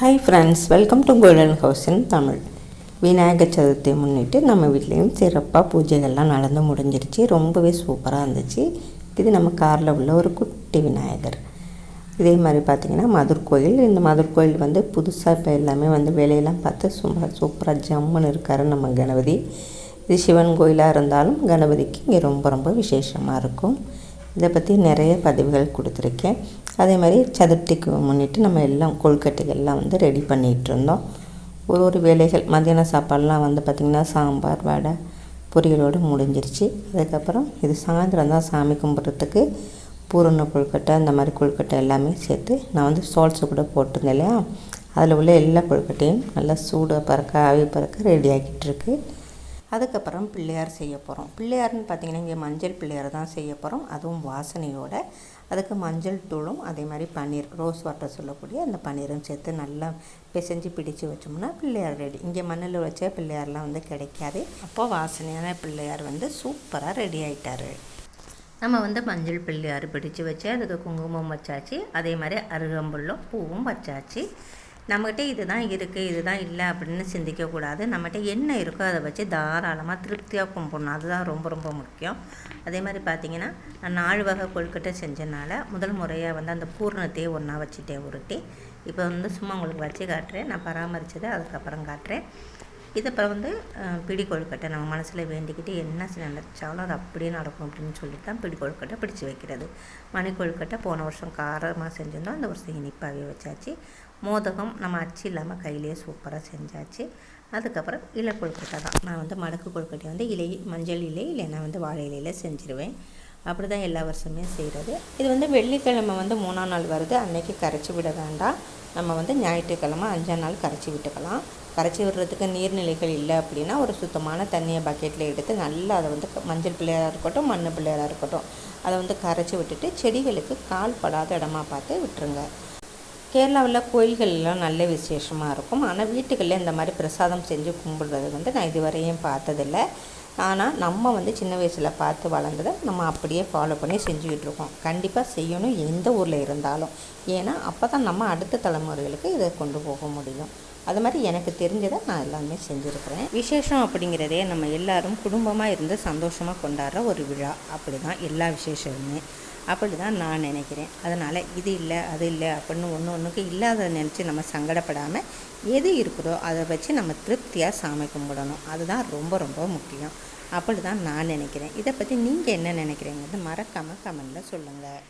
Hi friends welcome to Golden House in Tamil Vinayagar சதுர்த்தியை முன்னிட்டு நம்ம வீட்லேயும் சிறப்பாக பூஜைகள்லாம் நடந்து முடிஞ்சிருச்சு. ரொம்பவே சூப்பராக இருந்துச்சு. இது நம்ம காரில் உள்ள ஒரு குட்டி விநாயகர். இதே மாதிரி பார்த்திங்கன்னா மதுர் கோயில். இந்த மதுர் கோயில் வந்து புதுசாக இப்போ எல்லாமே வந்து வேலையெல்லாம் பார்த்து சும்மா சூப்பராக ஜம்முன்னு இருக்கார் நம்ம கணபதி. இது சிவன் கோயிலாக இருந்தாலும் கணபதிக்கு இங்கே ரொம்ப ரொம்ப விசேஷமாக இருக்கும். இதை பற்றி நிறைய பதிவுகள் கொடுத்துருக்கேன். அதே மாதிரி சதுர்த்திக்கு முன்னிட்டு நம்ம எல்லாம் கொழுக்கட்டைகள்லாம் வந்து ரெடி பண்ணிகிட்டு இருந்தோம் ஒரு ஒரு வேலைகள் மத்தியான சாப்பாடெலாம் வந்து பார்த்திங்கன்னா சாம்பார் வடை பொரியலோடு முடிஞ்சிருச்சு. அதுக்கப்புறம் இது சாயந்தரம் தான் சாமி கும்பிட்றதுக்கு பூரண கொழுக்கட்டை இந்த மாதிரி கொழுக்கட்டை எல்லாமே சேர்த்து நான் வந்து சால்ஸு கூட போட்டிருந்தேன் இல்லையா? அதில் உள்ள எல்லா கொழுக்கட்டையும் நல்லா சூடாக பறக்க ஆவி பறக்க ரெடி ஆகிட்டு அதுக்கப்புறம் பிள்ளையார் செய்ய போகிறோம் பிள்ளையார்னு பார்த்தீங்கன்னா இங்கே மஞ்சள் பிள்ளையார் தான் செய்ய போகிறோம் அதுவும் வாசனையோடு. அதுக்கு மஞ்சள் தூளும் அதே மாதிரி பன்னீர் ரோஸ் வாட்டர் சொல்லக்கூடிய அந்த பன்னீரும் சேர்த்து நல்லா பிசைஞ்சு பிடிச்சு வச்சோம்னா பிள்ளையார் ரெடி இங்கே மண்ணில் வச்ச பிள்ளையார்லாம் வந்து கிடைக்காது. அப்போது வாசனையான பிள்ளையார் வந்து சூப்பராக ரெடி ஆகிட்டார் நம்ம வந்து மஞ்சள் பிள்ளையார் பிடிச்சு வச்சு அதுக்கு குங்குமம் வச்சாச்சு. அதே மாதிரி அருகம்புல்லும் பூவும் வச்சாச்சு. நம்மகிட்ட இதுதான் இருக்குது இதுதான் இல்லை அப்படின்னு சிந்திக்கக்கூடாது. நம்மகிட்ட என்ன இருக்கோ அதை வச்சு தாராளமாக திருப்தியாக கும்பிடணும். அதுதான் ரொம்ப ரொம்ப முக்கியம். அதே மாதிரி பார்த்தீங்கன்னா நான் நாலு வகை கொழுக்கட்டை செஞ்சனால முதல் முறையாக வந்து அந்த பூர்ணத்தையே ஒன்றா வச்சுட்டேன் உருட்டி இப்போ வந்து சும்மா உங்களுக்கு வச்சு காட்டுறேன். நான் பராமரித்ததை அதுக்கப்புறம் காட்டுறேன். இது வந்து பிடி கொழுக்கட்டை நம்ம மனசில் வேண்டிக்கிட்டு என்ன நினச்சாலும் அது அப்படியே நடக்கும் அப்படின்னு சொல்லி தான் பிடி கொழுக்கட்டை பிடிச்சி வைக்கிறது. மணி கொழுக்கட்டை போன வருஷம் காரமாக செஞ்சிருந்தோம். இந்த வருஷம் இனிப்பாகவே வச்சாச்சு. மோதகம் நம்ம அச்சு இல்லாமல் கையிலேயே சூப்பராக செஞ்சாச்சு. அதுக்கப்புறம் இலை கொழுக்கட்டை தான். நான் வந்து மடக்கு கொழுக்கட்டை வந்து இலை மஞ்சள் இலை இல்லைன்னா வந்து வாழை இலையில் செஞ்சுருவேன். அப்படி தான் எல்லா வருஷமே செய்கிறது இது வந்து வெள்ளிக்கிழமை வந்து மூணாம் நாள் வருது. அன்னைக்கு கரைச்சி விட வேண்டாம். நம்ம வந்து ஞாயிற்றுக்கிழமை அஞ்சாம் நாள் கரைச்சி விட்டுக்கலாம். கரைச்சி விடுறதுக்கு நீர்நிலைகள் இல்லை அப்படின்னா ஒரு சுத்தமான தண்ணியை பக்கெட்டில் எடுத்து நல்லா அதை வந்து மஞ்சள் பிள்ளையாராக இருக்கட்டும் மண் பிள்ளையாராக இருக்கட்டும் அதை வந்து கரைச்சி விட்டுட்டு செடிகளுக்கு கால் படாத இடமா பார்த்து விட்டுருங்க. கேரளாவில் கோயில்கள்லாம் நல்ல விசேஷமாக இருக்கும். ஆனால் வீட்டுகளில் இந்த மாதிரி பிரசாதம் செஞ்சு கும்பிடுறது வந்து நான் இதுவரையும் பார்த்ததில்ல. ஆனால் நம்ம வந்து சின்ன வயசில் பார்த்து வளர்ந்ததை நம்ம அப்படியே ஃபாலோ பண்ணி செஞ்சுக்கிட்டு இருக்கோம். கண்டிப்பாக செய்யணும் எந்த ஊரில் இருந்தாலும். ஏன்னா அப்போ தான் நம்ம அடுத்த தலைமுறைகளுக்கு இதை கொண்டு போக முடியும். அது மாதிரி எனக்கு தெரிஞ்சதை நான் எல்லாமே செஞ்சுருக்கிறேன். விசேஷம் அப்படிங்கிறதே நம்ம எல்லாரும் குடும்பமாக இருந்து சந்தோஷமாக கொண்டாடுற ஒரு விழா. அப்படி தான் எல்லா விசேஷமுமே. அப்படி தான் நான் நினைக்கிறேன். அதனால் இது இல்லை அது இல்லை அப்படின்னு ஒன்று ஒன்றுக்கு இல்லாத நினச்சி நம்ம சங்கடப்படாமல் எது இருக்குதோ அதை வச்சு நம்ம திருப்தியாக சாமி கும்பிடணும். அதுதான் ரொம்ப ரொம்ப முக்கியம். அப்படி தான் நான் நினைக்கிறேன். இதை பற்றி நீங்கள் என்ன நினைக்கிறீங்கிறது மறக்காமல் கமெண்டில் சொல்லுங்கள்